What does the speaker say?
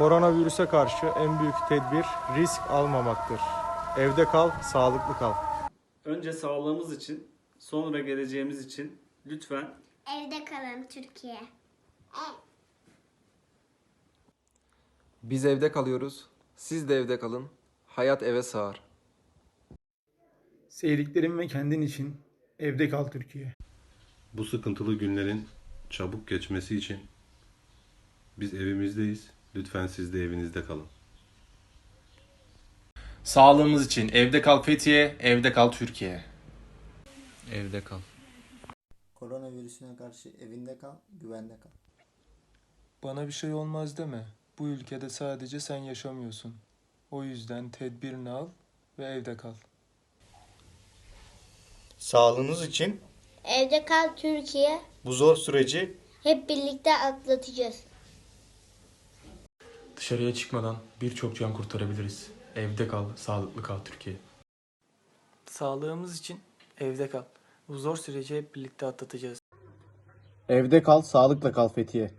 Koronavirüse karşı en büyük tedbir risk almamaktır. Evde kal, sağlıklı kal. Önce sağlığımız için, sonra geleceğimiz için lütfen Evde kalın Türkiye. Biz evde kalıyoruz. Siz de evde kalın. Hayat eve sığar. Sevdiklerin ve kendin için evde kal Türkiye. Bu sıkıntılı günlerin çabuk geçmesi için biz evimizdeyiz. Lütfen siz de evinizde kalın. Sağlığımız için evde kal Fethiye, evde kal Türkiye. Evde kal. Koronavirüsüne karşı evinde kal, güvende kal. Bana bir şey olmaz deme. Bu ülkede sadece sen yaşamıyorsun. O yüzden tedbirini al ve evde kal. Sağlığınız için Evde kal Türkiye. bu zor süreci Hep birlikte atlatacağız. Dışarıya çıkmadan birçok can kurtarabiliriz. Evde kal, sağlıklı kal Türkiye. Sağlığımız için evde kal. Bu zor süreci hep birlikte atlatacağız. Evde kal, sağlıkla kal Fethiye.